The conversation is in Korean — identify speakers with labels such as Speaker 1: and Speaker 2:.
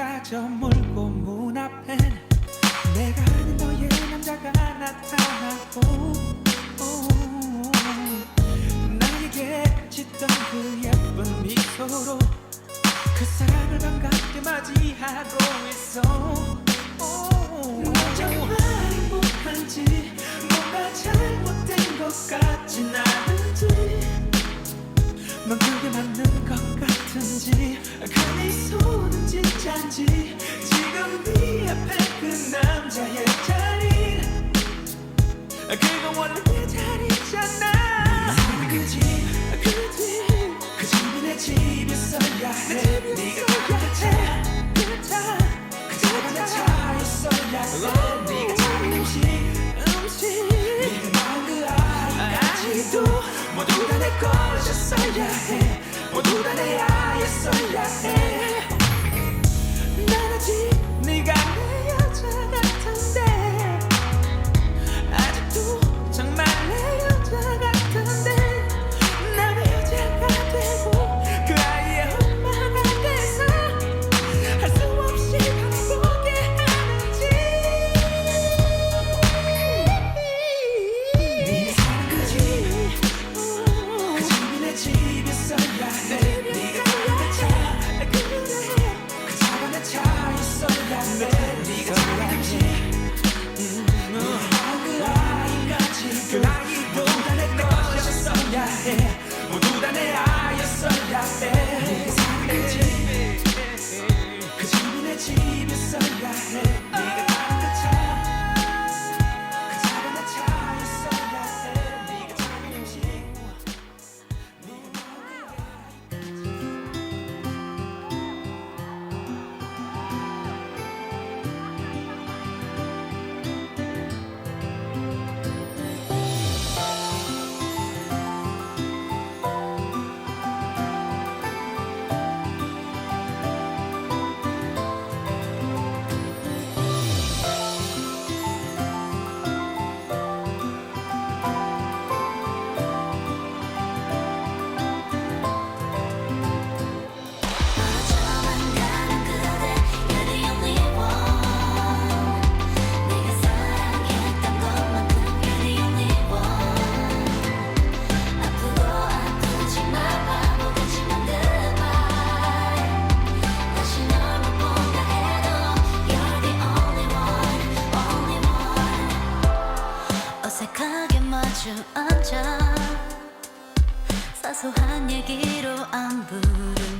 Speaker 1: 내가 저 물고 문 앞엔 내가 아는 너의 남자가 나타나고 오, 나에게 짓던 그 예쁜 미소로 그 사랑을 반갑게 맞이하고 있어. 오, 정말 행복한지 뭔가 잘못된 것 같진 않은지 넌 그게 맞는 것 같은지 그 미소는 진짠지 지금 네 앞에 그 남자의 자리 그건 원래 내 자리잖아. 그지 그지 그 집이 내 집이었어야 해. 네가 가득해. 그 차가 내 차에 있어야 해. 네가 차린 음식 음식. 네가 낳은 그 아이까지도 모두 다 내 것이었어야 해
Speaker 2: 사소한 얘기로 안부를